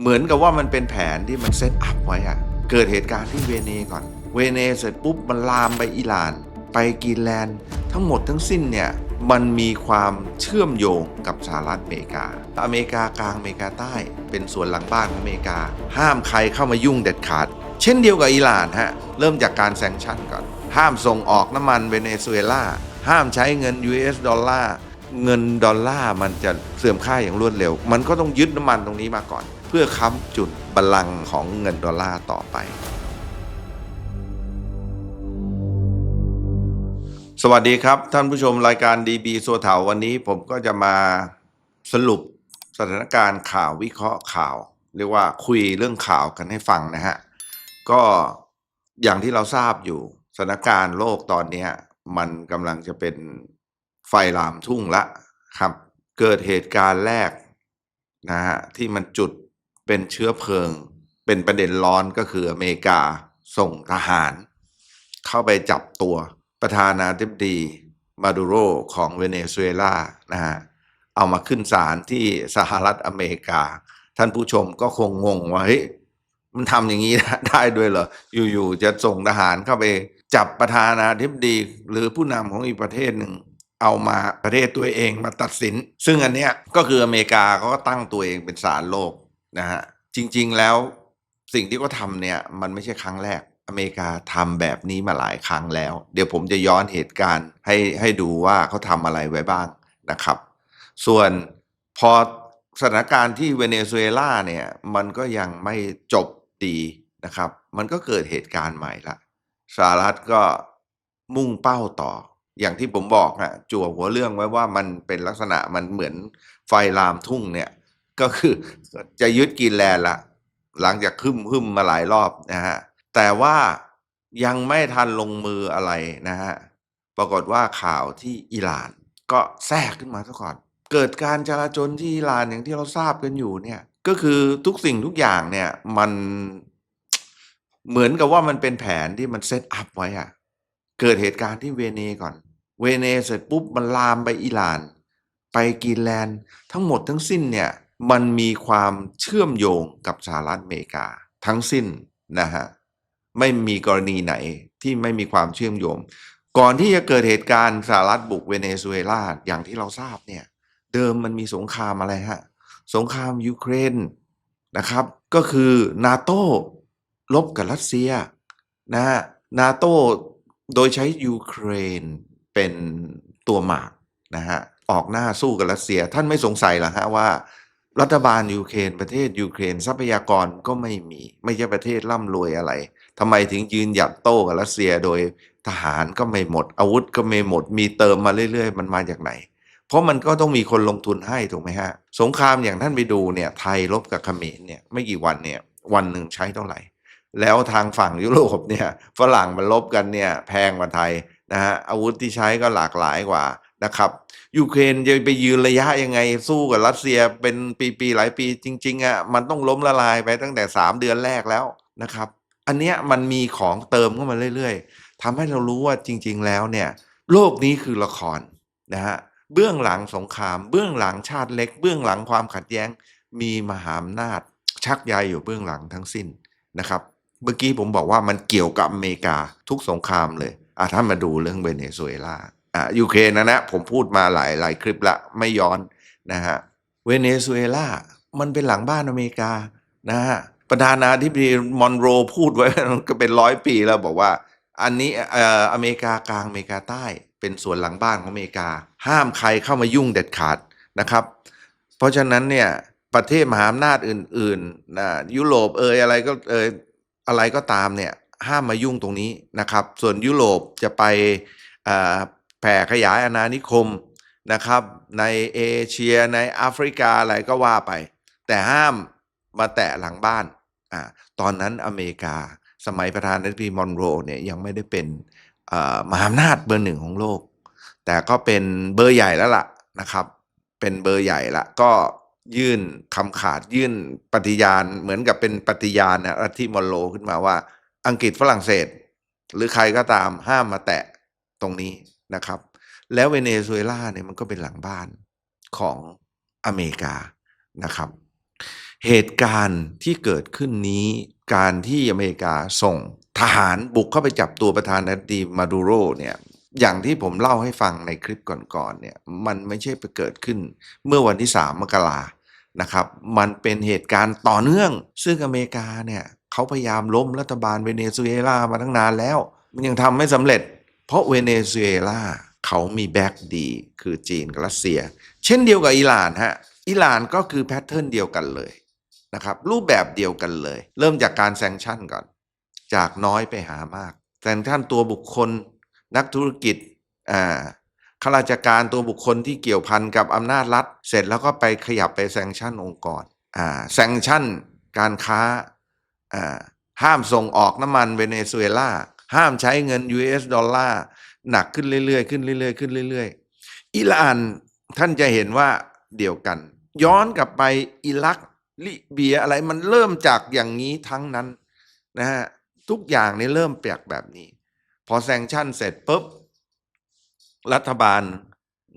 เหมือนกับว่ามันเป็นแผนที่มันเซตอัพไว้อะเกิดเหตุการณ์ที่เวเนก่อน เวเนเสร็จปุ๊บมันลามไปอิหร่าน ไปกรีนแลนด์ทั้งหมดทั้งสิ้นเนี่ยมันมีความเชื่อมโยงกับสหรัฐอเมริกา อเมริกากลางอเมริกาใต้ เป็นส่วนหลังบ้านของอเมริกา ห้ามใครเข้ามายุ่งเด็ดขาด เช่นเดียวกับอิหร่านฮะ เริ่มจากการแซงชั่นก่อน ห้ามส่งออกน้ำมันเวเนซุเอลา ห้ามใช้เงิน US ดอลลาร์ เงินดอลลาร์มันจะเสื่อมค่าอย่างรวดเร็ว มันก็ต้องยึดน้ำมันตรงนี้มาก่อน พื่อค้ำจุดบัลลังก์ของเงินดอลลาร์ต่อไป สวัสดีครับ ท่านผู้ชมรายการดีบีสัวเถาวันนี้ผมก็จะมาสรุปสถานการณ์ข่าววิเคราะห์ข่าว เรียกว่าคุยเรื่องข่าวกันให้ฟังนะฮะ ก็อย่างที่เราทราบอยู่สถานการณ์โลกตอนนี้มันกำลังจะเป็นไฟลามทุ่งละครับ เกิดเหตุการณ์แรกนะฮะที่มันจุด เป็นเชื้อเพลิง เป็นประเด็นร้อนก็คืออเมริกาส่งทหาร เข้าไปจับตัวประธานาธิบดีมาดูโรของเวเนซุเอลานะฮะเอามาขึ้นศาลที่สหรัฐอเมริกา ท่านผู้ชมก็คงงงว่าเฮ้ยมันทำอย่างนี้ได้ด้วยเหรอ อยู่ๆจะส่งทหารเข้าไป จับประธานาธิบดีหรือผู้นำของอีกประเทศหนึ่ง เอามาประเทศตัวเองมาตัดสิน ซึ่งอันเนี้ยก็คืออเมริกาเขาก็ตั้งตัวเองเป็นศาลโลก นะฮะจริง ๆแล้วสิ่งที่เขาทำเนี่ยมันไม่ใช่ครั้งแรกอเมริกาทำแบบนี้มาหลายครั้งแล้ว เดี๋ยวผมจะย้อนเหตุการณ์ให้ให้ดูว่าเขาทำอะไรไว้บ้างนะครับ ส่วนพอสถานการณ์ที่เวเนซุเอลาเนี่ยมันก็ยังไม่จบดีนะครับ มันก็เกิดเหตุการณ์ใหม่ละสหรัฐก็มุ่งเป้าต่อ อย่างที่ผมบอกอะจั่วหัวเรื่องไว้ว่ามันเป็นลักษณะมันเหมือนไฟลามทุ่งเนี่ย ก็คือจะยึดกรีนแลนละหลังจากคึมคึมมาหลายรอบนะฮะแต่ว่ายังไม่ทันลงมืออะไรนะฮะปรากฏว่าข่าวที่อิหร่าน ก็แทรกขึ้นมาซะก่อน เกิดการจลาจลที่อิหร่านอย่างที่เราทราบกันอยู่เนี่ย ก็คือทุกสิ่งทุกอย่างเนี่ยมันเหมือนกับว่ามันเป็นแผนที่มันเซตอัพไว้อะเกิดเหตุการณ์ที่เวเนก่อน เวเนเสร็จปุ๊บมันลามไปอิหร่าน ไปกรีนแลนด์ทั้งหมดทั้งสิ้นเนี่ย มันมีความเชื่อมโยงกับสหรัฐอเมริกา ทั้งสิ้นนะฮะไม่มีกรณีไหนที่ไม่มีความเชื่อมโยง ก่อนที่จะเกิดเหตุการณ์สหรัฐบุกเวเนซุเอลาอย่างที่เราทราบเนี่ย เดิมมันมีสงครามอะไรฮะสงครามยูเครนนะครับ ก็คือนาโต้ลบกับรัสเซียนะฮะนาโต้โดยใช้ยูเครนเป็นตัวหมากนะฮะออกหน้าสู้กับรัสเซีย ท่านไม่สงสัยหรอฮะว่า รัฐบาลยูเครนประเทศยูเครนทรัพยากรก็ไม่มี ไม่ใช่ประเทศร่ำรวยอะไรทำไมถึงยืนหยัดโต้กับรัสเซียโดยทหารก็ไม่หมด อาวุธก็ไม่หมด มีเติมมาเรื่อยๆ มันมาจากไหน เพราะมันก็ต้องมีคนลงทุนให้ถูกไหมฮะ สงครามอย่างท่านไปดูเนี่ยไทยลบกับเขมรเนี่ยไม่กี่วันเนี่ยวันหนึ่งใช้เท่าไหร่ แล้วทางฝั่งยุโรปเนี่ยฝรั่งมันลบกันเนี่ยแพงกว่าไทยนะฮะอาวุธที่ใช้ก็หลากหลายกว่า นะครับยูเครนจะไปยืนระยะยังไงสู้กับรัสเซียเป็นปีๆหลายปีจริงๆอะมันต้องล้มละลายไปตั้งแต่ 3 เดือนแรกแล้วนะครับ อันเนี้ยมันมีของเติมเข้ามาเรื่อยๆทำให้เรารู้ว่าจริง ๆ แล้วเนี่ย โลกนี้คือละครนะฮะเบื้องหลังสงคราม เบื้องหลังชาติเล็ก เบื้องหลังความขัดแย้ง มีมหาอำนาจ ชักใยอยู่เบื้องหลังทั้งสิ้นนะครับ เมื่อกี้ผมบอกว่ามันเกี่ยวกับอเมริกาทุกสงครามเลยอะถ้ามาดูเรื่องเวเนซุเอลา อะยูเครนนะนะ ผมพูดมาหลายหลายคลิปละไม่ย้อนนะฮะเวเนซุเอลา มันเป็นหลังบ้านอเมริกานะฮะประธานาธิบดีมอนโรพูดไว้ก็เป็นร้อยปีแล้วบอกว่า อันนี้เอ่ออเมริกากลางอเมริกาใต้เป็นส่วนหลังบ้านของอเมริกา ห้ามใครเข้ามายุ่งเด็ดขาดนะครับ เพราะฉะนั้นเนี่ยประเทศมหาอำนาจอื่นๆนะยุโรปเอยอะไรก็เอยอะไรก็ตามเนี่ยห้ามมายุ่งตรงนี้นะครับ ส่วนยุโรปจะไปอ่า แผ่ขยายอาณานิคมนะครับ ในเอเชียในแอฟริกาอะไรก็ว่าไป แต่ห้ามมาแตะหลังบ้านอ่าตอนนั้นอเมริกา สมัยประธานาธิบดีมอนโรเนี่ยยังไม่ได้เป็นมหาอำนาจเบอร์หนึ่งของโลก แต่ก็เป็นเบอร์ใหญ่แล้วล่ะนะครับ เป็นเบอร์ใหญ่ละก็ยื่นคำขาดยื่นปฏิญาณเหมือนกับเป็นปฏิญาณนะรัฐที่มอนโรขึ้นมาว่า อังกฤษฝรั่งเศส หรือใครก็ตามห้ามมาแตะตรงนี้ นะครับ แล้วเวเนซุเอลาเนี่ยมันก็เป็นหลังบ้านของอเมริกานะครับ เหตุการณ์ที่เกิดขึ้นนี้การที่อเมริกาส่งทหารบุกเข้าไปจับตัวประธานาธิบดีมาดูโรเนี่ยอย่างที่ผมเล่าให้ฟังในคลิปก่อนๆเนี่ยมันไม่ใช่ไปเกิดขึ้นเมื่อวันที่ 3 มกรานะครับ มันเป็นเหตุการณ์ต่อเนื่อง ซึ่งอเมริกาเนี่ยเขาพยายามล้มรัฐบาลเวเนซุเอลามาตั้งนานแล้ว มันยังทำไม่สำเร็จ เพราะเวเนซุเอลาเขามีแบ็กดี คือจีนกับรัสเซีย เช่นเดียวกับอิหร่านฮะอิหร่านก็คือแพทเทิร์นเดียวกันเลยนะครับรูปแบบเดียวกันเลย เริ่มจากการแซงชั่นก่อน จากน้อยไปหามากแซงชั่นตัวบุคคล นักธุรกิจอ่าข้าราชการตัวบุคคลที่เกี่ยวพันกับอำนาจรัฐ เสร็จแล้วก็ไปขยับไปแซงชั่นองค์กรอ่าแซงชั่นการค้าอ่าห้ามส่งออกน้ำมันเวเนซุเอลา ห้ามใช้เงิน US ดอลลาร์หนักขึ้นเรื่อยๆ ขึ้นเรื่อยๆ ขึ้นเรื่อยๆ อิหร่านท่านจะเห็นว่าเดียวกัน ย้อนกลับไปอิรักลิเบียอะไรมันเริ่มจากอย่างนี้ทั้งนั้นนะฮะทุกอย่างเนี่ยเริ่มเปียกแบบนี้ พอแซงชั่นเสร็จปุ๊บ รัฐบาล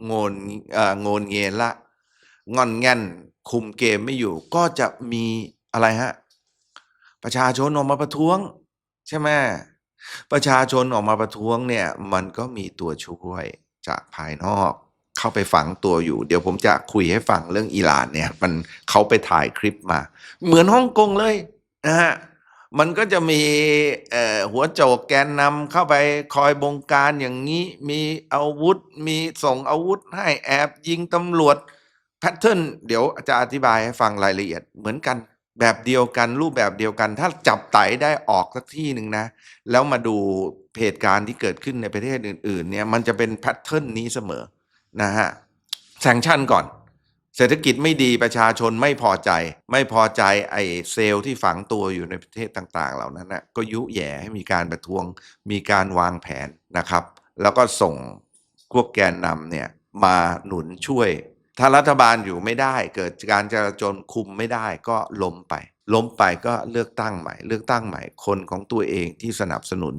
โงนเอ่อโงนเงียนละงอนแงนคุมเกมไม่อยู่ ก็จะมีอะไรฮะ ประชาชนออกมาประท้วง ใช่ไหม ประชาชนออกมาประท้วงเนี่ยมันก็มีตัวช่วยจากภายนอกเข้าไปฝังตัวอยู่ เดี๋ยวผมจะคุยให้ฟังเรื่องอิหร่านเนี่ยมันเขาไปถ่ายคลิปมา เหมือนฮ่องกงเลยนะฮะมันก็จะมีหัวโจกแกนนำเข้าไปคอยบงการอย่างนี้ มีอาวุธ มีส่งอาวุธให้แอบยิงตำรวจแพทเทิร์นเดี๋ยวจะอธิบายให้ฟังรายละเอียดเหมือนกัน แบบเดียวกันรูปแบบเดียวกัน ถ้าจับไตได้ออกสักที่หนึ่งนะ แล้วมาดูเหตุการณ์ที่เกิดขึ้นในประเทศอื่น ๆ เนี่ยมันจะเป็นแพทเทิร์นนี้เสมอนะฮะแซงชั่นก่อน เศรษฐกิจไม่ดีประชาชนไม่พอใจ ไม่พอใจไอ้เซลล์ที่ฝังตัวอยู่ในประเทศต่าง ๆ เหล่านั้นนะก็ยุแย่ให้มีการประท้วง มีการวางแผนนะครับ แล้วก็ส่งพวกแกนนำเนี่ยมาหนุนช่วย ถ้ารัฐบาลอยู่ไม่ได้ เกิดการจราจรคุมไม่ได้ก็ล้มไป ล้มไปก็เลือกตั้งใหม่ เลือกตั้งใหม่ คนของตัวเองที่สนับสนุน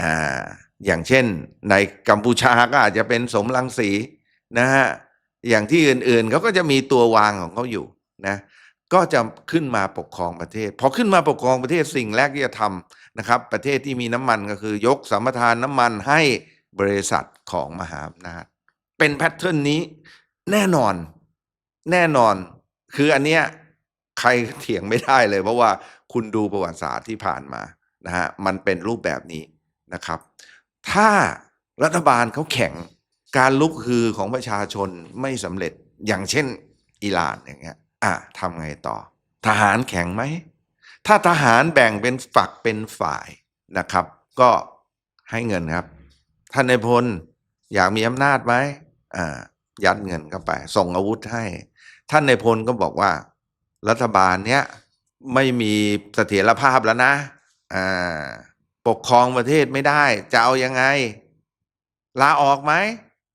อ่าอย่างเช่น ในกัมพูชาก็อาจจะเป็นสมรังสีนะฮะอย่างที่อื่นๆเขาก็จะมีตัววางของเขาอยู่นะก็จะขึ้นมาปกครองประเทศพอขึ้นมาปกครองประเทศสิ่งแรกที่จะทำนะครับ ประเทศที่มีน้ำมันก็คือยกสัมปทานน้ำมันให้บริษัทของมหาอำนาจเป็นแพทเทิร์นนี้ แน่นอน แน่นอน คืออันเนี้ยใครเถียงไม่ได้เลย เพราะว่าคุณดูประวัติศาสตร์ที่ผ่านมานะฮะมันเป็นรูปแบบนี้นะครับ ถ้ารัฐบาลเขาแข็งการลุกฮือของประชาชนไม่สำเร็จอย่างเช่นอิหร่านอย่างเงี้ยอะทำไงต่อ ทหารแข็งไหม ถ้าทหารแบ่งเป็นฝักเป็นฝ่ายนะครับ ก็ให้เงินครับ ท่านนายพลอยากมีอำนาจไหมอ่า ยัดเงินเข้าไป ส่งอาวุธให้ ท่านในพลก็บอกว่า รัฐบาลเนี้ยไม่มีเสถียรภาพแล้วนะอ่าปกครองประเทศไม่ได้ จะเอายังไง ลาออกไหม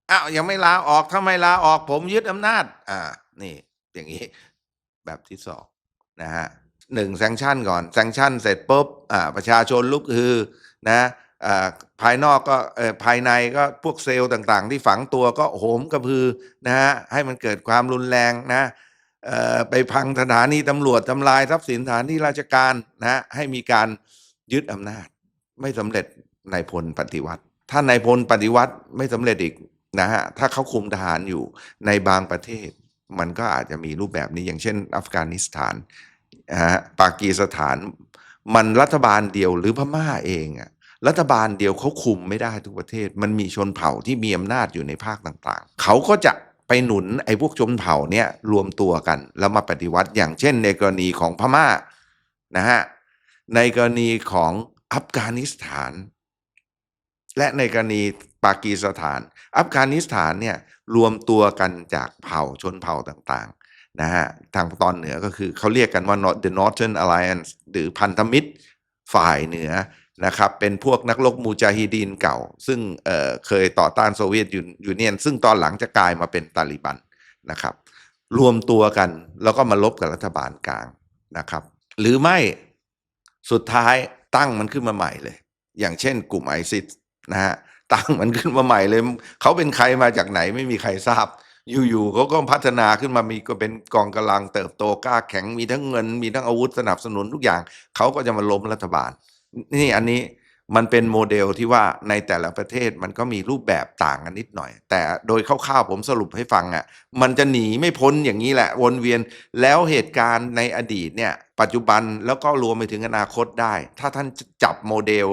อ้าวยังไม่ลาออกถ้าไมลาออกผมยึดอำนาจ อ่า นี่ อย่างนี้ แบบที่สองนะฮะหนึ่งแซงชั่นก่อนแซงชั่นเสร็จปุ๊บอ่าประชาชนลุกฮือนะ ภายนอกก็ภายในก็พวกเซลล์ต่างๆ ที่ฝังตัวก็โหมกระพือนะฮะให้มันเกิดความรุนแรงนะไปพังสถานีตำรวจทำลายทรัพย์สินสถานที่ราชการนะให้มีการยึดอำนาจ ไม่สำเร็จนายพลปฏิวัติ ถ้านายพลปฏิวัติไม่สำเร็จอีกนะฮะถ้าเขาคุมทหารอยู่ในบางประเทศ มันก็อาจจะมีรูปแบบนี้อย่างเช่น อัฟกานิสถานนะฮะปากีสถาน มันรัฐบาลเดียวหรือพม่าเองอะ รัฐบาลเดียวเขาคุมไม่ได้ทุกประเทศ มันมีชนเผ่าที่มีอำนาจอยู่ในภาคต่างๆ เขาก็จะไปหนุนไอ้พวกชนเผ่าเนี่ยรวมตัวกัน แล้วมาปฏิวัติอย่างเช่น ในกรณีของพม่านะฮะในกรณีของอัฟกานิสถาน และในกรณีปากีสถาน อัฟกานิสถานเนี่ยรวมตัวกันจากเผ่าชนเผ่าต่างๆนะฮะทางตอนเหนือก็คือเขาเรียกกันว่า the Northern Alliance หรือพันธมิตรฝ่ายเหนือ นะครับเป็นพวกนักรบมูจาฮิดีนเก่า ซึ่งเเคยต่อต้านโซเวียตยูเนียน ซึ่งตอนหลังจะกลายมาเป็นตาลิบันนะครับ รวมตัวกันแล้วก็มาลบกับรัฐบาลกลางนะครับ หรือไม่สุดท้ายตั้งมันขึ้นมาใหม่เลย อย่างเช่นกลุ่มไอซิสนะฮะตั้งมันขึ้นมาใหม่เลย เขาเป็นใครมาจากไหนไม่มีใครทราบ อยู่ๆเขาก็พัฒนาขึ้นมามีก็เป็นกองกำลังเติบโตกล้าแข็งมีทั้งเงิน มีทั้งอาวุธสนับสนุนทุกอย่าง เขาก็จะมาล้มรัฐบาล นี่อันนี้มันเป็นโมเดลที่ว่าในแต่ละประเทศมันก็มีรูปแบบต่างกันนิดหน่อย แต่โดยคร่าวๆผมสรุปให้ฟังอะมันจะหนีไม่พ้นอย่างนี้แหละวนเวียนแล้วเหตุการณ์ในอดีตเนี่ยปัจจุบันแล้วก็รวมไปถึงอนาคตได้ ถ้าท่านจับโมเดล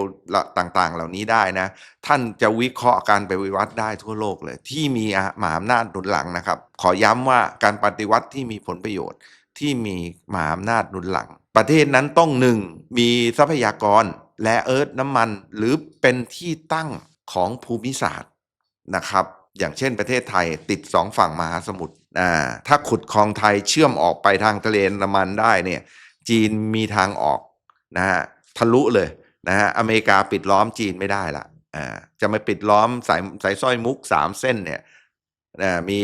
ต่างๆ เหล่านี้ได้นะ ท่านจะวิเคราะห์การไปวิวัฒน์ได้ทั่วโลกเลย ที่มีมหาอำนาจหนุนหลังนะครับ ขอย้ำว่าการปฏิวัติที่มีผลประโยชน์ที่มีมหาอำนาจหนุนหลัง ประเทศนั้นต้องหนึ่งมีทรัพยากรและเอิร์ธน้ำมันหรือเป็นที่ตั้งของภูมิศาสตร์นะครับ อย่างเช่นประเทศไทยติดสองฝั่งมหาสมุทรอ่าถ้าขุดคลองไทยเชื่อมออกไปทางทะเลน้ำมันได้เนี่ยจีนมีทางออกนะฮะทะลุเลยนะฮะอเมริกาปิดล้อมจีนไม่ได้ละอ่าจะไม่ปิดล้อมสายสายสร้อยมุกสามเส้นเนี่ย มี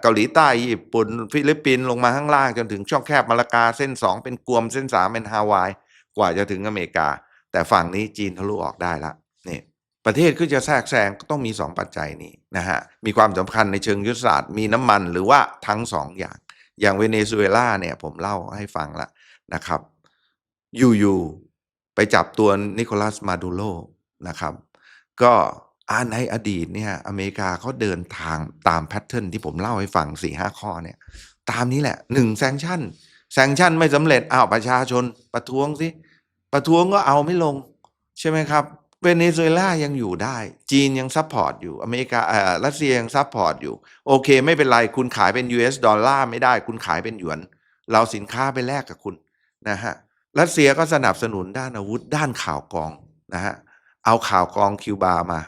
เกาหลีใต้ญี่ปุ่นฟิลิปปินส์ลงมาข้างล่างจนถึงช่องแคบมาลากาเส้นสองเป็นกวมเส้นสามเป็นฮาวาย กว่าจะถึงอเมริกา แต่ฝั่งนี้จีนทะลุออกได้ละนี่ประเทศก็จะแทรกแซงก็ต้องมีสองปัจจัยนี้นะฮะมีความสำคัญในเชิงยุทธศาสตร์มีน้ำมันหรือว่าทั้งสองอย่าง อย่างเวเนซุเอลาเนี่ยผมเล่าให้ฟังละนะครับอยู่ๆไปจับตัวนิโคลัสมาดูโรนะครับ ก็ อาในอดีตเนี่ยอเมริกาเขาเดินทางตามแพทเทิร์นที่ผมเล่าให้ฟังสี่ห้าข้อเนี่ย ตามนี้แหละหนึ่งแซงชั่นแซงชั่นไม่สำเร็จอ้าวประชาชนประท้วงสิประท้วงก็เอาไม่ลง ใช่ไหมครับเวเนซุเอลายังอยู่ได้ จีนยังซัพพอร์ตอยู่อเมริกาเอ่อรัสเซียยังซัพพอร์ตอยู่ โอเค ไม่เป็นไร คุณขายเป็น US ดอลลาร์ไม่ได้ คุณขายเป็นหยวน เราสินค้าไปแลกกับคุณนะฮะรัสเซียก็สนับสนุนด้านอาวุธด้านข่าวกองนะฮะเอาข่าวกองคิวบามา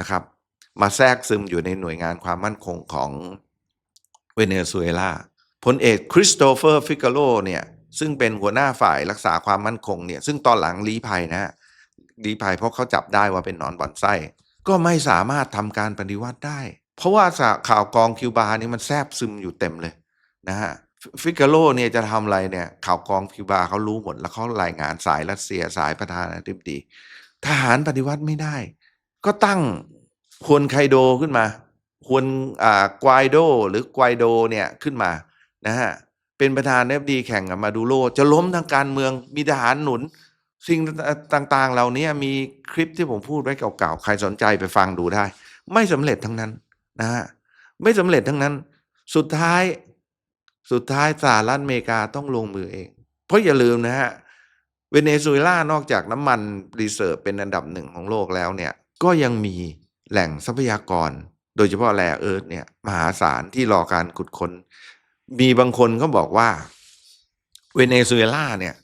นะครับ มาแทรกซึมอยู่ในหน่วยงานความมั่นคงของเวเนซุเอลาพลเอกคริสโตเฟอร์ฟิกาโลเนี่ยซึ่งเป็นหัวหน้าฝ่ายรักษาความมั่นคงเนี่ยซึ่งตอนหลังลี้ภัยนะฮะลี้ภัยเพราะเขาจับได้ว่าเป็นนอนบ่อนไส้ ก็ไม่สามารถทำการปฏิวัติได้ เพราะว่าข่าวกองคิวบานี่มันแทรบซึมอยู่เต็มเลยนะฮะฟิกาโลเนี่ยจะทำอะไรเนี่ยข่าวกองคิวบาเขารู้หมด แล้วเขารายงานสายรัสเซียสายประธานาธิบดี ทหารปฏิวัติไม่ได้ ก็ตั้งควนไคโดขึ้นมาควนอ่ากวายโดหรือกวโดเนี่ยขึ้นมานะฮะเป็นประธานาธิบดีแข่งกับมาดูโรจะล้มทางการเมืองมีทหารหนุน สิ่งต่างๆ เหล่านี้มีคลิปที่ผมพูดไว้เก่าๆ ใครสนใจไปฟังดูได้ ไม่สำเร็จทั้งนั้นนะฮะไม่สำเร็จทั้งนั้น สุดท้ายสุดท้ายสหรัฐอเมริกาต้องลงมือเอง เพราะอย่าลืมนะฮะเวเนซุเอลานอกจากน้ำมันรีเซิร์ฟเป็นอันดับหนึ่งของโลกแล้วเนี่ย ก็ยังมีแหล่งทรัพยากร โดยเฉพาะแร่เอิร์ธเนี่ยมหาศาลที่รอการขุดค้น มีบางคนเขาบอกว่าเวเนซุเอลาเนี่ย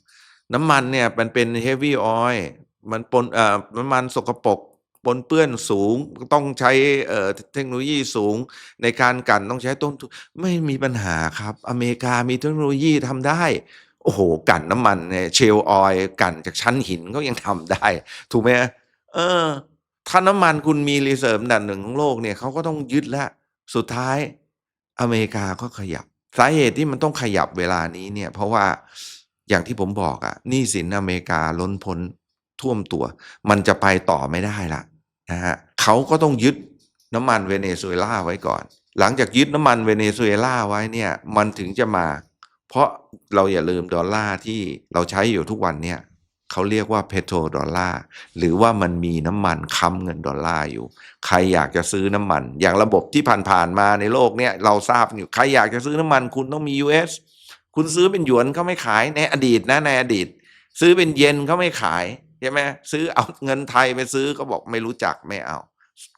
น้ำมันเนี่ยมันเป็นเฮฟวี่ออยล์มันปนเอ่อน้ำมันสกปรกปนเปื้อนสูงต้องใช้เอ่อเทคโนโลยีสูงในการกันต้องใช้ต้นทุนไม่มีปัญหาครับ อเมริกามีเทคโนโลยีทำได้ โอ้โห กันน้ำมันเนี่ยเชลออยล์กันจากชั้นหินก็ยังทำได้ ถูกไหมเออ ถ้าน้ำมันคุณมีรีเซิร์ฟอันหนึ่งของโลกเนี่ยเขาก็ต้องยึดแล้วสุดท้ายอเมริกาก็ขยับ สาเหตุที่มันต้องขยับเวลานี้เนี่ย เพราะว่าอย่างที่ผมบอกอะนี้สินอเมริกาล้นพ้นท่วมตัว มันจะไปต่อไม่ได้ละนะฮะเขาก็ต้องยึดน้ำมันเวเนซุเอลาไว้ก่อน หลังจากยึดน้ำมันเวเนซุเอลาไว้เนี่ย มันถึงจะมา เพราะเราอย่าลืมดอลลาร์ที่เราใช้อยู่ทุกวันเนี่ย เขาเรียกว่าเพโตรดอลลาร์หรือว่ามันมีน้ำมันค้ำเงินดอลลาร์อยู่ ใครอยากจะซื้อน้ำมัน อย่างระบบที่ผ่านๆมาในโลกเนี่ยเราทราบอยู่ ใครอยากจะซื้อน้ำมันคุณต้องมี US คุณซื้อเป็นหยวนเขาไม่ขายในอดีตนะในอดีต ซื้อเป็นเยนเขาไม่ขายใช่ไหมซื้อเอาเงินไทยไปซื้อก็บอกไม่รู้จักไม่เอา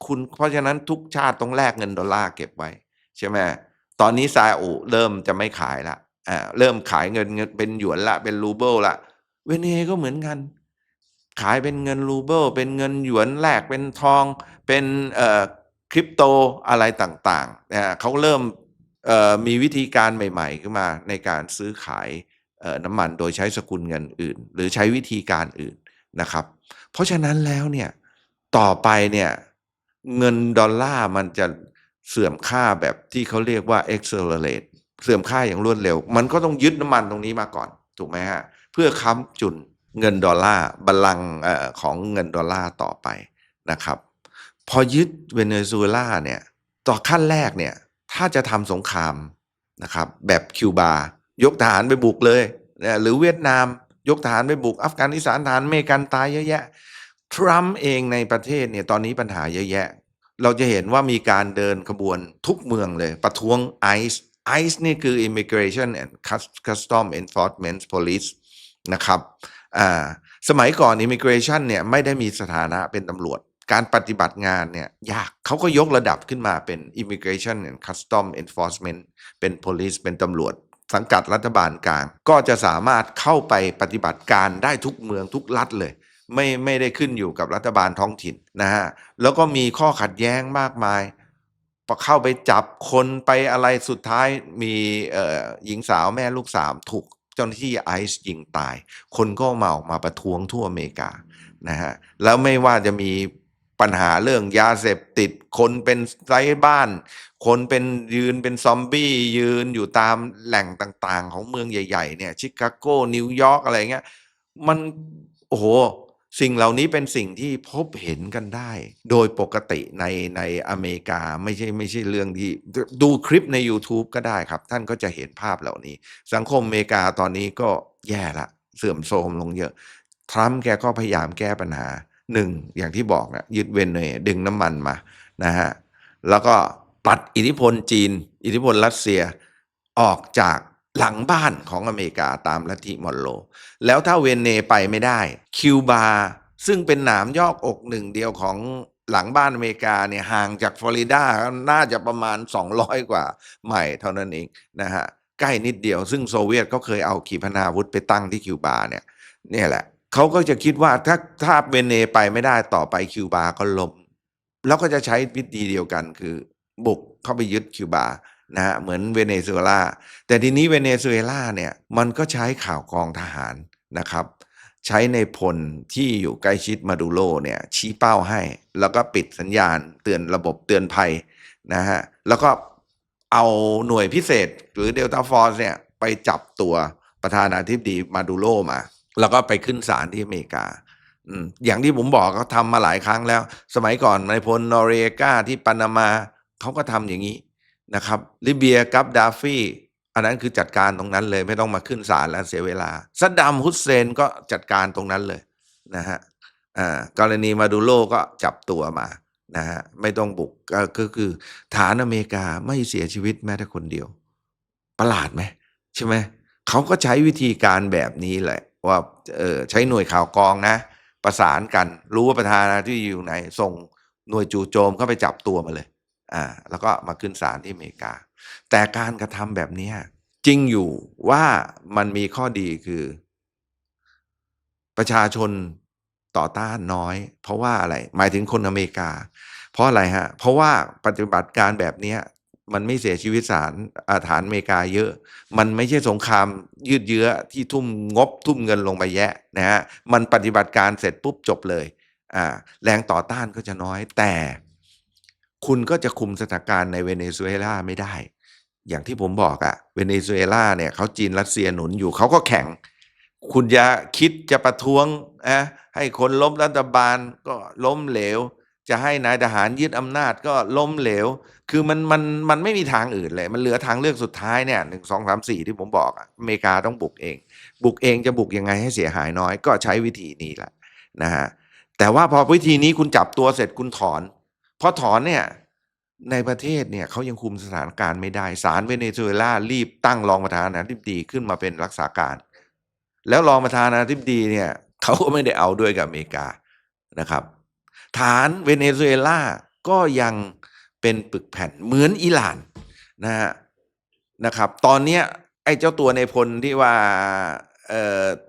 คุณเพราะฉะนั้นทุกชาติต้องแลกเงินดอลลาร์เก็บไว้ใช่ไหมตอนนี้ซาอุเริ่มจะไม่ขายละอ่าเริ่มขายเงินเงินเป็นหยวนละเป็นรูเบิลละ เวเนก็เหมือนกัน ขายเป็นเงินรูเบิลเป็นเงินหยวนแลกเป็นทอง เป็นคริปโตอะไรต่างๆนะเขาเริ่มมีวิธีการใหม่ ๆ ขึ้นมาในการซื้อขายน้ำมันโดยใช้สกุลเงินอื่น หรือใช้วิธีการอื่นนะครับ เพราะฉะนั้นแล้วเนี่ยต่อไปเนี่ยเงินดอลลาร์มันจะเสื่อมค่าแบบที่เขาเรียกว่า accelerate เสื่อมค่าอย่างรวดเร็ว มันก็ต้องยึดน้ำมันตรงนี้มาก่อน ถูกไหมฮะ เพื่อค้ำจุนเงินดอลลาร์บัลลังก์เอ่อของเงินดอลลาร์ต่อไปนะครับ พอยึดเวเนซุเอลาเนี่ยต่อขั้นแรกเนี่ยถ้าจะทำสงครามนะครับแบบคิวบายกทหารไปบุกเลยนะหรือเวียดนามยกทหารไปบุกอัฟกานิสถานทหารเมกันตายเยอะแยะทรัมป์เองในประเทศเนี่ยตอนนี้ปัญหาเยอะแยะ เราจะเห็นว่ามีการเดินขบวนทุกเมืองเลย ประท้วง ICE ICE นี่คือ Immigration and Custom Enforcement Police นะครับสมัยก่อน Immigration เนี่ยไม่ได้มีสถานะเป็นตำรวจ การปฏิบัติงานเนี่ยยากเขาก็ยกระดับขึ้นมาเป็น Immigration and Custom Enforcement เป็น Police เป็นตำรวจ สังกัดรัฐบาลกลาง ก็จะสามารถเข้าไปปฏิบัติการได้ทุกเมืองทุกรัฐเลยไม่ไม่ได้ขึ้นอยู่กับรัฐบาลท้องถิ่นนะฮะ แล้วก็มีข้อขัดแย้งมากมายพอเข้าไปจับคนไปอะไรสุดท้ายมีหญิงสาวแม่ลูกสามถูก เจ้าหน้าที่ไอซ์ยิงตาย คนก็มาออกมาประท้วงทั่วอเมริกานะฮะแล้วไม่ว่าจะมีปัญหาเรื่องยาเสพติด คนเป็นไร้บ้าน คนเป็นยืนเป็นซอมบี้ยืนอยู่ตามแหล่งต่างๆ ของเมืองใหญ่ ๆ เนี่ยชิคาโกนิวยอร์กอะไรเงี้ยมันโอ้โห สิ่งเหล่านี้เป็นสิ่งที่พบเห็นกันได้ โดยปกติในในอเมริกาไม่ใช่ไม่ใช่เรื่องที่ ดูคลิปใน YouTube ก็ได้ครับ ท่านก็จะเห็นภาพเหล่านี้ สังคมอเมริกาตอนนี้ก็แย่ละ เสื่อมโทรมลงเยอะ ทรัมป์แกก็พยายามแก้ปัญหาหนึ่งอย่างที่บอกนะยึดเวเนเอลาดึงน้ำมันมานะฮะแล้วก็ปัดอิทธิพลจีน อิทธิพลรัสเซียออกจาก หลังบ้านของอเมริกาตามลัทธิมอนโรแล้วถ้าเวเนไปไม่ได้ คิวบาซึ่งเป็นหนามยอกอกหนึ่งเดียวของหลังบ้านอเมริกาเนี่ยห่างจากฟลอริดาน่าจะประมาณ 200 กว่าไมล์เท่านั้นเองนะฮะใกล้นิดเดียวซึ่งโซเวียตก็เคยเอาขีปนาวุธไปตั้งที่คิวบาเนี่ยเนี่ยแหละเขาก็จะคิดว่าถ้าถ้าเวเนไปไม่ได้ต่อไปคิวบาก็ล้มแล้วก็จะใช้วิธีเดียวกันคือ บุกเข้าไปยึดคิวบา นะฮะเหมือนเวเนซุเอลาแต่ทีนี้เวเนซุเอลาเนี่ยมันก็ใช้ข่าวกองทหารนะครับใช้ในพลที่อยู่ใกล้ชิดมาดูโรเนี่ยชี้เป้าให้ แล้วก็ปิดสัญญาณเตือนระบบเตือนภัยนะฮะแล้วก็เอาหน่วยพิเศษหรือเดลต้าฟอร์สเนี่ยไปจับตัวประธานาธิบดีมาดูโรมา แล้วก็ไปขึ้นศาลที่อเมริกาอย่างที่ผมบอกเขาทำมาหลายครั้งแล้ว สมัยก่อนในพลนอร์เรกาที่ปานามาเขาก็ทำอย่างนี้ นะครับลิเบียกับดาฟีอันนั้นคือจัดการตรงนั้นเลยไม่ต้องมาขึ้นศาลแล้วเสียเวลาซัดดัมฮุสเซนก็จัดการตรงนั้นเลยนะฮะอ่ากรณีมาดูโรก็จับตัวมานะฮะไม่ต้องบุกก็คือฐานอเมริกาไม่เสียชีวิตแม้แต่คนเดียว ประหลาดไหมใช่ไหมเขาก็ใช้วิธีการแบบนี้แหละ ว่าเออใช้หน่วยข่าวกรองนะ ประสานกันรู้ว่าประธานาธิบดีอยู่ไหน ส่งหน่วยจู่โจมเข้าไปจับตัวมาเลย อ่าแล้วก็มาขึ้นศาลที่อเมริกา แต่การกระทำแบบนี้จริงอยู่ว่ามันมีข้อดีคือ ประชาชนต่อต้านน้อย เพราะว่าอะไร หมายถึงคนอเมริกา เพราะอะไรฮะ เพราะว่าปฏิบัติการแบบนี้มันไม่เสียชีวิตสารอาฐานอเมริกาเยอะ มันไม่ใช่สงครามยืดเยื้อที่ทุ่มงบทุ่มเงินลงไปแยะนะฮะ มันปฏิบัติการเสร็จปุ๊บจบเลย อ่า แรงต่อต้านก็จะน้อยแต่ คุณก็จะคุมสถานการณ์ในเวเนซุเอลาไม่ได้ อย่างที่ผมบอกอะเวเนซุเอลาเนี่ยเขาจีนรัสเซียหนุนอยู่เขาก็แข็ง คุณจะคิดจะประท้วงอะให้คนล้มรัฐบาลก็ล้มเหลว จะให้นายทหารยึดอำนาจก็ล้มเหลว คือมันมันมันไม่มีทางอื่นเลย มันเหลือทางเลือกสุดท้ายเนี่ยหนึ่งสองสามสี่ที่ผมบอกอะอเมริกาต้องบุกเอง บุกเองจะบุกยังไงให้เสียหายน้อย ก็ใช้วิธีนี้แหละนะฮะแต่ว่าพอวิธีนี้คุณจับตัวเสร็จคุณถอน พอถอนเนี่ยในประเทศเนี่ยเขายังคุมสถานการณ์ไม่ได้ศาลเวเนซุเอลารีบตั้งรองประธานาธิบดีขึ้นมาเป็นรักษาการ แล้วรองประธานาธิบดีเนี่ยเขาก็ไม่ได้เอาด้วยกับอเมริกานะครับ ฐานเวเนซุเอลาก็ยังเป็นปึกแผ่นเหมือนอิหร่านนะฮะนะครับ ตอนเนี้ยไอ้เจ้าตัวในพลที่ว่า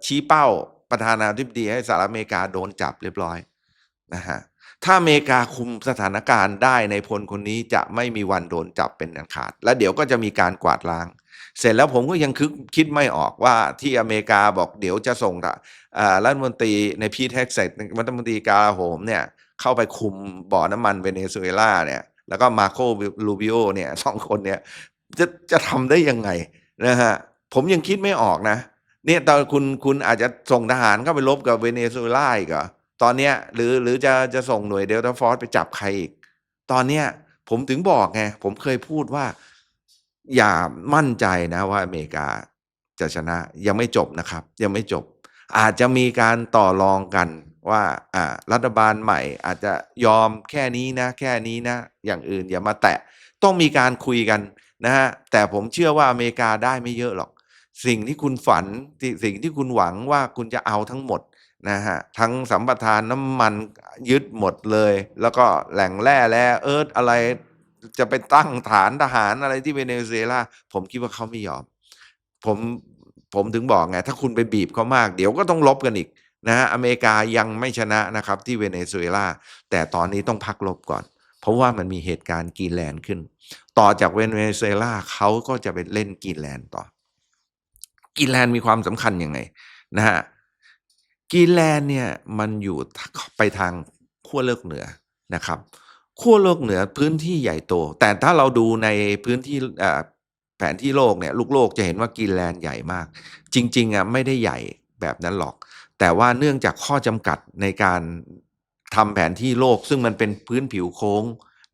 ชี้เป้าประธานาธิบดีให้สหรัฐอเมริกาโดนจับเรียบร้อยนะฮะ ถ้าอเมริกาคุมสถานการณ์ได้ในพลคนนี้จะไม่มีวันโดนจับเป็นอันขาด แล้วเดี๋ยวก็จะมีการกวาดล้าง เสร็จแล้วผมก็ยังคิดคิดไม่ออกว่าที่อเมริกาบอกเดี๋ยวจะส่งรัฐมนตรีในพีทเท็กซัสรัฐมนตรีกาลาโหมเนี่ยเข้าไปคุมบ่อน้ำมันเวเนซุเอลาเนี่ยแล้วก็มาโคลูบิโอเนี่ยสองคนเนี่ยจะจะทำได้ยังไงนะฮะผมยังคิดไม่ออกนะเนี่ยตอนคุณคุณอาจจะส่งทหารเข้าไปรบกับเวเนซุเอลาอีกเหรอ ตอนเนี้ยหรือหรือจะจะส่งหน่วยเดลต้าฟอร์สไปจับใครอีก ตอนเนี้ยผมถึงบอกไง ผมเคยพูดว่า อย่ามั่นใจนะว่าอเมริกาจะชนะยังไม่จบนะครับ ยังไม่จบ อาจจะมีการต่อรองกันว่าอ่ารัฐบาลใหม่ อาจจะยอมแค่นี้นะ แค่นี้นะ อย่างอื่นอย่ามาแตะ ต้องมีการคุยกันนะฮะแต่ผมเชื่อว่าอเมริกาได้ไม่เยอะหรอก สิ่งที่คุณฝันสิ่งที่คุณหวังว่าคุณจะเอาทั้งหมด นะฮะทั้งสัมปทานน้ำมันยึดหมดเลย แล้วก็แหล่งแร่แร่เอิร์ธอะไรจะไปตั้งฐานทหารอะไรที่เวเนซุเอลาผมคิดว่าเขาไม่ยอม ผมผมถึงบอกไง ถ้าคุณไปบีบเขามาก เดี๋ยวก็ต้องลบกันอีกนะฮะอเมริกายังไม่ชนะนะครับที่เวเนซุเอลาแต่ตอนนี้ต้องพักลบก่อน เพราะว่ามันมีเหตุการณ์กีนแลนด์ขึ้น ต่อจากเวเนซุเอลาเขาก็จะไปเล่นกีนแลนด์ต่อกีนแลนด์มีความสำคัญยังไงนะฮะ กรีนแลนด์เนี่ยมันอยู่ไปทางขั้วโลกเหนือนะครับขั้วโลกเหนือพื้นที่ใหญ่โต แต่ถ้าเราดูในพื้นที่แผนที่โลกเนี่ยลูกโลกจะเห็นว่ากรีนแลนด์ใหญ่มาก จริงๆอะไม่ได้ใหญ่แบบนั้นหรอก แต่ว่าเนื่องจากข้อจำกัดในการทำแผนที่โลกซึ่งมันเป็นพื้นผิวโค้ง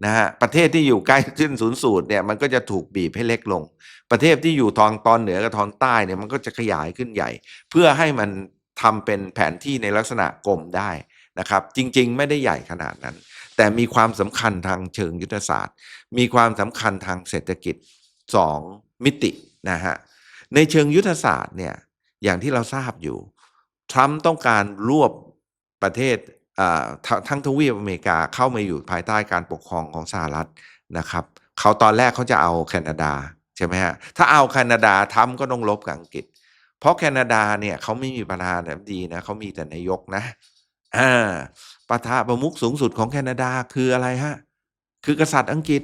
นะฮะประเทศที่อยู่ใกล้ขึ้นศูนย์สูตรเนี่ยมันก็จะถูกบีบให้เล็กลง ประเทศที่อยู่ทางตอนเหนือกับทางใต้เนี่ยมันก็จะขยายขึ้นใหญ่ เพื่อให้มัน ทำเป็นแผนที่ในลักษณะกลมได้นะครับ จริงๆ ไม่ได้ใหญ่ขนาดนั้น แต่มีความสำคัญทางเชิงยุทธศาสตร์ มีความสำคัญทางเศรษฐกิจ 2 มิตินะฮะในเชิงยุทธศาสตร์เนี่ยอย่างที่เราทราบอยู่ทรัมป์ต้องการรวบประเทศททั้งทวีปอเมริกาเข้ามาอยู่ภายใต้การปกครองของสหรัฐนะครับเขาตอนแรกเขาจะเอาแคนาดาใช่ไหมฮะถ้าเอาแคนาดาทรัมป์ก็ต้องลบกับอังกฤษ เพราะแคนาดาเนี่ยเขาไม่มีประธานาธิบดีนะเขามีแต่นายกนะอ่าประธานประมุขสูงสุดของแคนาดาคืออะไรฮะ คือกษัตริย์อังกฤษ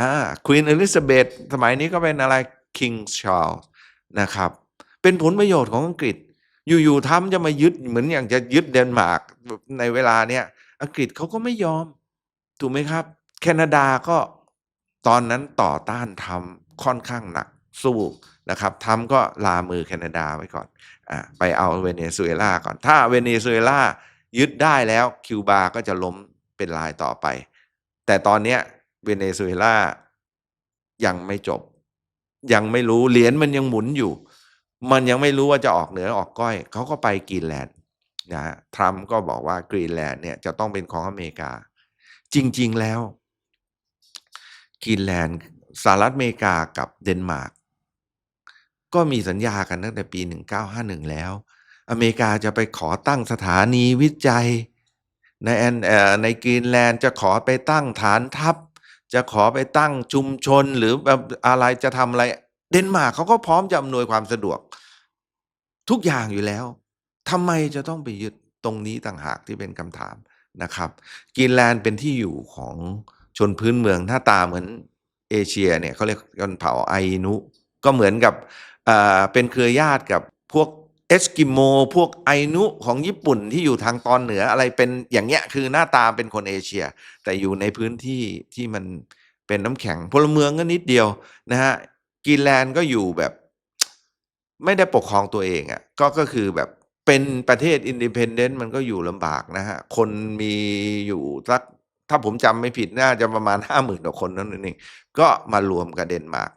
อ่าควีนอลิซาเบธสมัยนี้ก็เป็นอะไรคิงชาร์ลส์นะครับ เป็นผลประโยชน์ของอังกฤษ อยู่ๆทำจะมายึดเหมือนอย่างจะยึดเดนมาร์กในเวลาเนี้ยอังกฤษเขาก็ไม่ยอม ถูกไหมครับ แคนาดาก็ตอนนั้นต่อต้านทำค่อนข้างหนักสู้ นะครับทำก็ลามือแคนาดาไว้ก่อนอ่าไปเอาเวเนซุเอลาก่อน ถ้าเวเนซุเอลายึดได้แล้วคิวบาก็จะล้มเป็นลายต่อไป แต่ตอนเนี้ยเวเนซุเอลายังไม่จบ ยังไม่รู้เหรียญมันยังหมุนอยู่ มันยังไม่รู้ว่าจะออกเหนือออกก้อย เขาก็ไปกรีนแลนด์นะฮะทรัมป์ก็บอกว่ากรีนแลนด์เนี่ยจะต้องเป็นของอเมริกา จริง ๆ แล้วกรีนแลนด์สหรัฐอเมริกากับเดนมาร์ก ก็มีสัญญากันตั้งแต่ปี 1951 แล้ว อเมริกาจะไปขอตั้งสถานีวิจัย ในแอนในกรีนแลนด์จะขอไปตั้งฐานทัพ จะขอไปตั้งชุมชนหรือแบบอะไรจะทำอะไร เดนมาร์กเขาก็พร้อมจะอำนวยความสะดวก ทุกอย่างอยู่แล้วทำไมจะต้องไปยึดตรงนี้ต่างหากที่เป็นคำถามนะครับกรีนแลนด์เป็นที่อยู่ของชนพื้นเมืองหน้าตาเหมือนเอเชียเนี่ยเขาเรียกชนเผ่าไอนุ ก็เหมือนกับ เป็นเครือญาติกับพวกเอสกิโม พวกไอนุของญี่ปุ่นที่อยู่ทางตอนเหนืออะไรเป็นอย่างเงี้ยคือหน้าตาเป็นคนเอเชีย แต่อยู่ในพื้นที่ที่มันเป็นน้ำแข็งพลเมืองก็นิดเดียวนะฮะกรีนแลนด์ก็อยู่แบบ ไม่ได้ปกครองตัวเองอะ่ะก็ก็คือแบบเป็นประเทศอินดิเพนเดนต์มันก็อยู่ลำบากนะฮะ คนมีอยู่สักถ้าผมจำไม่ผิดน่าจะประมาณห้าหมื่นกว่าคนนั่นเองก็มารวมกับเดนมาร์ก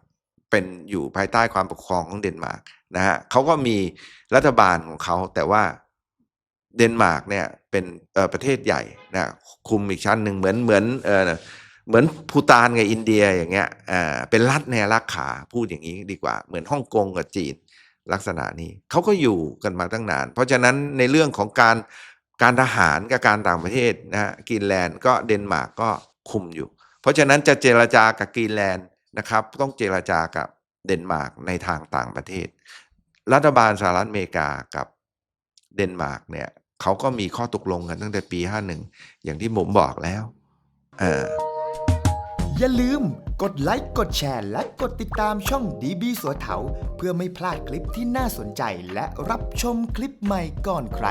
เป็นอยู่ภายใต้ความปกครองของเดนมาร์กนะฮะเขาก็มีรัฐบาลของเขาแต่ว่าเดนมาร์กเนี่ยเป็นประเทศใหญ่นะคุมอีกชั้นหนึ่งเหมือนเหมือนเออเหมือนภูตานกับอินเดียอย่างเงี้ยอ่าเป็นรัฐแนรักขาพูดอย่างนี้ดีกว่า เหมือนฮ่องกงกับจีนลักษณะนี้เขาก็อยู่กันมาตั้งนาน เพราะฉะนั้นในเรื่องของการการทหารกับการต่างประเทศนะฮะกรีนแลนด์ก็เดนมาร์กก็คุมอยู่ เพราะฉะนั้นจะเจรจากับกรีนแลนด์ นะครับ ต้องเจรจากับเดนมาร์กในทางต่างประเทศ รัฐบาลสหรัฐอเมริกากับเดนมาร์กเนี่ยเขาก็มีข้อตกลงกันตั้งแต่ปี 51 อย่างที่ผมบอกแล้วเอออย่าลืมกดไลค์กดแชร์และกดติดตามช่องดีบีสัวเถาเพื่อไม่พลาดคลิปที่น่าสนใจและรับชมคลิปใหม่ก่อนใคร